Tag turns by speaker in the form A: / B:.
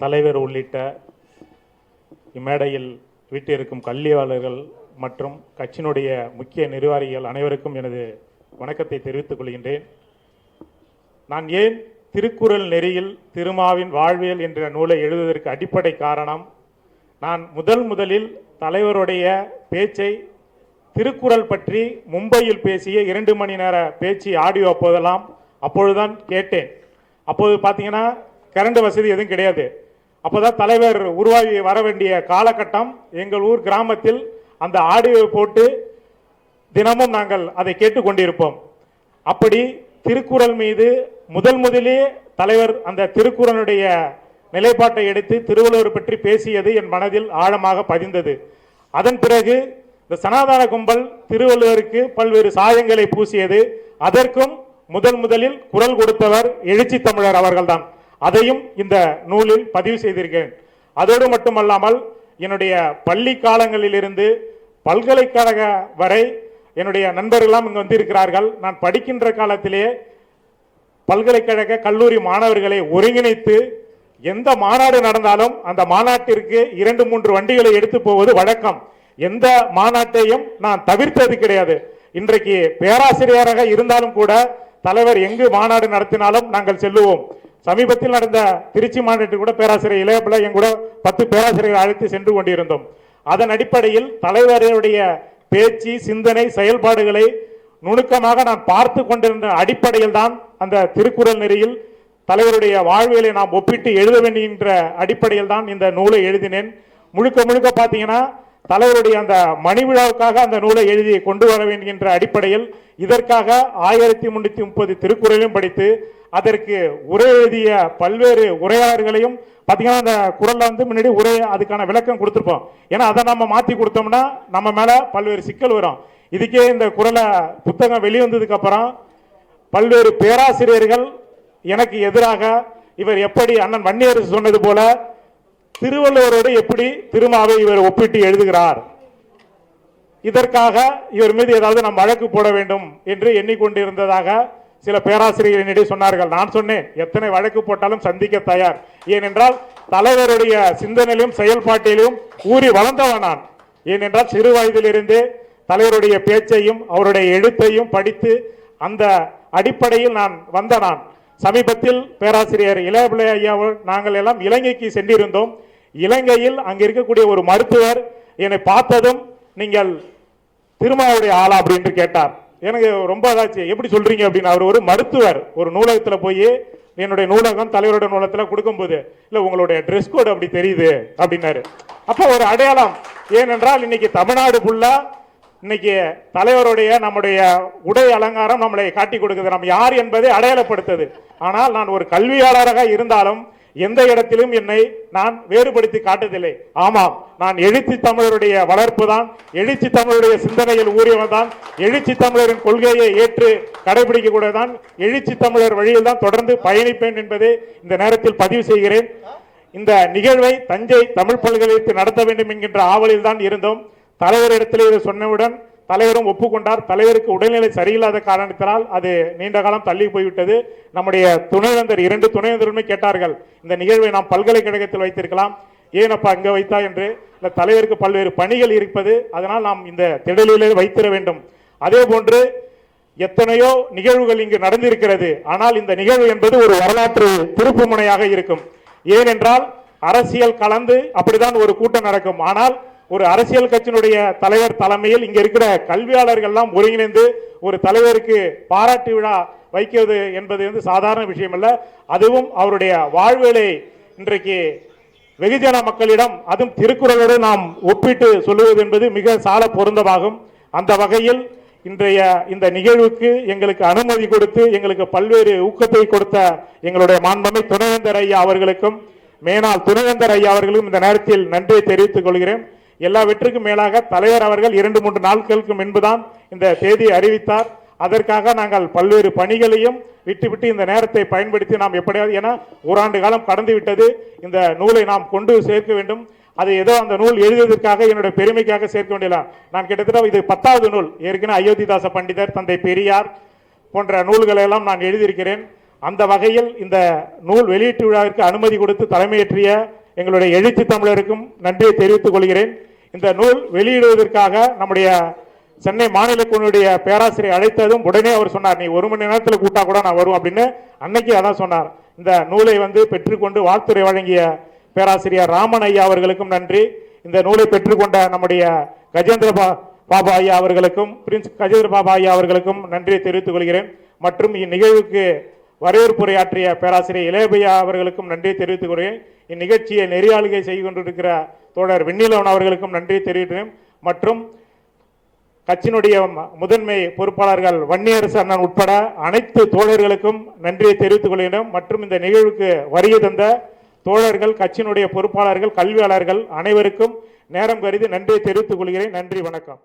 A: தலைவர் உள்ளிட்ட இம்மேடையில் வீட்டிருக்கும் கல்வியாளர்கள் மற்றும் கட்சியினுடைய முக்கிய நிர்வாகிகள் அனைவருக்கும் எனது வணக்கத்தை தெரிவித்துக் கொள்கின்றேன். நான் ஏன் திருக்குறள் நெறியில் திருமாவின் வாழ்வியல் என்ற நூலை எழுதுவதற்கு அடிப்படை காரணம்? நான் முதல் முதலில் தலைவருடைய பேச்சை திருக்குறள் பற்றி மும்பையில் பேசிய இரண்டு மணி நேர பேச்சு ஆடியோ அப்போதெல்லாம் அப்பொழுதுதான் கேட்டேன். அப்போது பார்த்தீங்கன்னா கரண்ட் வசதி எதுவும் கிடையாது. அப்போதான் தலைவர் உருவாகி வர வேண்டிய காலகட்டம் எங்கள் ஊர் கிராமத்தில் அந்த ஆடியோவை போட்டு தினமும் நாங்கள் அதை கேட்டுக்கொண்டிருப்போம் அப்படி திருக்குறள் மீது முதல் முதலே தலைவர் அந்த திருக்குறளுடைய நிலைப்பாட்டை எடுத்து திருவள்ளுவர் பற்றி பேசியது என் மனதில் ஆழமாக பதிந்தது. அதன் பிறகு இந்த சனாதன கும்பல் திருவள்ளுவருக்கு பல்வேறு சாயங்களை பூசியது. அதற்கும் முதல் முதலில் குரல் கொடுத்தவர் எழுச்சி தமிழர் அவர்கள்தான். அதையும் இந்த நூலில் பதிவு செய்திருக்கிறேன் அதோடு மட்டுமல்லாமல் என்னுடைய பள்ளி காலங்களிலிருந்து பல்கலைக்கழக வரை என்னுடைய நண்பர்களாம் இங்கு வந்திருக்கிறார்கள். நான் படிக்கின்ற காலத்திலே பல்கலைக்கழக கல்லூரி மாணவர்களை ஒருங்கிணைத்து எந்த மாநாடு நடந்தாலும் அந்த மாநாட்டிற்கு இரண்டு மூன்று வண்டிகளை எடுத்து போவது வழக்கம். எந்த மாநாட்டையும் நான் தவிர்த்தது கிடையாது. இன்றைக்கு பேராசிரியராக இருந்தாலும் கூட தலைவர் எங்கு மாநாடு நடத்தினாலும் நாங்கள் செல்லுவோம். சமீபத்தில் நடந்த திருச்சி மாநாட்டில் கூட பேராசிரியர் இளையபிள்ளை என் கூட பத்து பேராசிரியர்கள் அழைத்து சென்று கொண்டிருந்தோம். அதன் அடிப்படையில் தலைவருடைய பேச்சு சிந்தனை செயல்பாடுகளை நுணுக்கமாக நான் பார்த்து கொண்டிருந்த அடிப்படையில் தான் அந்த திருக்குறள் நெறியில் தலைவருடைய வாழ்வியலை நாம் ஒப்பிட்டு எழுத வேண்டுகின்ற அடிப்படையில் தான் இந்த நூலை எழுதினேன். முழுக்க முழுக்க பார்த்தீங்கன்னா தலைவருடைய அந்த மணி விழாவுக்காக அந்த நூலை எழுதி கொண்டு வர வேண்டுகின்ற அடிப்படையில் இதற்காக ஆயிரத்தி முன்னூத்தி முப்பது திருக்குறளையும் படித்து அதற்கு உரை எழுதிய பல்வேறு உரையாளர்களையும் பார்த்தீங்கன்னா அந்த குரல்ல வந்து முன்னாடி உரை அதுக்கான விளக்கம் கொடுத்துருப்போம். ஏன்னா அதை நம்ம மாற்றி கொடுத்தோம்னா நம்ம மேலே பல்வேறு சிக்கல் வரும். இதுக்கே இந்த குரலை புத்தகம் வெளிவந்ததுக்கப்புறம் பல்வேறு பேராசிரியர்கள் எனக்கு எதிராக இவர் எப்படி அண்ணன் வன்னியரசு சொன்னது போல திருவள்ளுவரோடு எப்படி திருமாவை இவர் ஒப்பிட்டு எழுதுகிறார்? இதற்காக இவர் மீது ஏதாவது நாம் வழக்கு போட வேண்டும் என்று எண்ணிக்கொண்டிருந்ததாக சில பேராசிரியர்கள் சொன்னார்கள். நான் சொன்னேன் எத்தனை வழக்கு போட்டாலும் சந்திக்க தயார். ஏனென்றால் தலைவருடைய சிந்தனையிலும் செயல்பாட்டிலும் ஊறி வளர்ந்தவன் நான். ஏனென்றால் சிறு வயதிலிருந்தே தலைவருடைய பேச்சையும் அவருடைய எழுத்தையும் படித்து அந்த அடிப்படையில் நான் வந்த நான். சமீபத்தில் பேராசிரியர் இளையபிள்ளை ஐயா நாங்கள் எல்லாம் இலங்கைக்கு சென்றிருந்தோம். இலங்கையில் அங்க இருக்கக்கூடிய ஒரு மருத்துவர் என்னை பார்த்ததும் நீங்கள் திருமாவுடைய ஆளா அப்படின்னு கேட்டார். எனக்கு ரொம்ப அதாச்சு எப்படி சொல்றீங்க அப்படின்னு. அவர் ஒரு மருத்துவர். ஒரு நூலகத்தில் போய் என்னுடைய நூலகம் தலைவருடைய நூலகத்தில் கொடுக்கும்போது இல்லை உங்களுடைய ட்ரெஸ் கோடு அப்படி தெரியுது அப்படின்னாரு. அப்போ ஒரு அடையாளம் ஏனென்றால் இன்னைக்கு தமிழ்நாடு ஃபுல்லா இன்னைக்கு தலைவருடைய நம்முடைய உடை அலங்காரம் நம்மளை காட்டி கொடுக்குது. நம்ம யார் என்பதை அடையாளப்படுத்தது. ஆனால் நான் ஒரு கல்வியாளராக இருந்தாலும் எந்த இடத்திலும் என்னை நான் வேறுபடுத்தி காட்டதில்லை. ஆமாம் நான் எழுச்சி தமிழருடைய வளர்ப்பு தான் எழுச்சி தமிழருடைய சிந்தனையில் ஊறியவன் தான் எழுச்சி தமிழரின் கொள்கையை ஏற்று கடைபிடிக்க கூட தான் எழுச்சி தமிழர் வழியில் தான் தொடர்ந்து பயணிப்பேன் என்பதை இந்த நேரத்தில் பதிவு செய்கிறேன். இந்த நிகழ்வை தஞ்சை தமிழ் பல்கலைக்கழகத்தில் நடத்த வேண்டும் என்கின்ற ஆவலில் தான் இருந்தோம். தலைவரிடத்தில் இதை சொன்னவுடன் தலைவரும் ஒப்புக்கொண்டார். தலைவருக்கு உடல்நிலை சரியில்லாத காரணத்தினால் அது நீண்ட காலம் தள்ளி போய்விட்டது. நம்முடைய துணைவேந்தர் இரண்டு துணைவேந்தருமே கேட்டார்கள் இந்த நிகழ்வை நாம் பல்கலைக்கழகத்தில் வைத்திருக்கலாம். ஏனப்பா இங்கே வைத்தா என்று. இந்த தலைவருக்கு பல்வேறு பணிகள் இருப்பது அதனால் நாம் இந்த திடலிலே வைத்திட வேண்டும். அதே போன்று எத்தனையோ நிகழ்வுகள் இங்கு நடந்திருக்கிறது. ஆனால் இந்த நிகழ்வு என்பது ஒரு வரலாற்று திருப்பு முனையாக இருக்கும். ஏனென்றால் அரசியல் கலந்து அப்படிதான் ஒரு கூட்டம் நடக்கும். ஆனால் ஒரு அரசியல் கட்சியினுடைய தலைவர் தலைமையில் இங்கே இருக்கிற கல்வியாளர்கள்லாம் ஒருங்கிணைந்து ஒரு தலைவருக்கு பாராட்டு விழா வைக்கிறது என்பது வந்து சாதாரண விஷயம் அல்ல அதுவும் அவருடைய வாழ்வுகளை இன்றைக்கு வெகுஜன மக்களிடம் அதுவும் திருக்குறளோடு நாம் ஒப்பிட்டு சொல்லுவது என்பது மிக சால பொருந்தமாகும். அந்த வகையில் இன்றைய இந்த நிகழ்வுக்கு எங்களுக்கு அனுமதி கொடுத்து எங்களுக்கு பல்வேறு ஊக்கத்தை கொடுத்த எங்களுடைய மாண்பமை துணைவேந்தர் ஐயா அவர்களுக்கும் மேனால் துணைவேந்தர் ஐயா அவர்களுக்கும் இந்த நேரத்தில் நன்றியை தெரிவித்துக் கொள்கிறேன். எல்லாவற்றுக்கும் மேலாக தலைவர் அவர்கள் இரண்டு மூன்று நாட்களுக்கு முன்புதான் இந்த தேதியை அறிவித்தார். அதற்காக நாங்கள் பல்வேறு பணிகளையும் விட்டுவிட்டு இந்த நேரத்தை பயன்படுத்தி நாம் எப்படியாவது என ஓராண்டு காலம் கடந்து விட்டது. இந்த நூலை நாம் கொண்டு சேர்க்க வேண்டும். அது ஏதோ அந்த நூல் எழுதியதற்காக என்னுடைய பெருமைக்காக சேர்க்க வேண்டியலாம் நான் கிட்டத்தட்ட இது பத்தாவது நூல். ஏற்கனவே அயோத்திதாச பண்டிதர் தந்தை பெரியார் போன்ற நூல்களை எல்லாம் நான் எழுதியிருக்கிறேன். அந்த வகையில் இந்த நூல் வெளியீட்டு விழாவிற்கு அனுமதி கொடுத்து தலைமையேற்றிய எங்களுடைய எழுச்சி தமிழருக்கும் நன்றியை தெரிவித்துக் கொள்கிறேன். இந்த நூல் வெளியிடுவதற்காக நம்முடைய சென்னை மாநில குழுவுடைய பேராசிரியர் அழைத்ததும் உடனே அவர் சொன்னார் நீ ஒரு மணி நேரத்தில் கூட்டா கூட நான் வரும் அப்படின்னு. அன்னைக்கு அதான் சொன்னார். இந்த நூலை வந்து பெற்றுக்கொண்டு வாழ்த்துறை வழங்கிய பேராசிரியர் ராமன் ஐயா அவர்களுக்கும் நன்றி. இந்த நூலை பெற்றுக்கொண்ட நம்முடைய கஜேந்திர பா பாபா ஐயா அவர்களுக்கும் பிரின்ஸ் கஜேந்திர பாபா ஐயா அவர்களுக்கும் நன்றியை தெரிவித்துக் கொள்கிறேன். மற்றும் இந்நிகழ்வுக்கு வரவேற்புரையாற்றிய பேராசிரியர் இளையபையா அவர்களுக்கும் நன்றியை தெரிவித்துக் கொள்கிறேன். இந்நிகழ்ச்சியை நெறியாளுகை செய்து கொண்டிருக்கிற தோழர் வெண்ணிலவன் அவர்களுக்கும் நன்றியை தெரிவிக்கிறேன் மற்றும் கட்சியினுடைய முதன்மை பொறுப்பாளர்கள் வன்னியரசு அண்ணன் உட்பட அனைத்து தோழர்களுக்கும் நன்றியை தெரிவித்துக் கொள்கிறோம் மற்றும் இந்த நிகழ்வுக்கு வருகை தந்த தோழர்கள் கட்சியினுடைய பொறுப்பாளர்கள் கல்வியாளர்கள் அனைவருக்கும் நேரம் கருதி நன்றியை தெரிவித்துக் கொள்கிறேன். நன்றி வணக்கம்.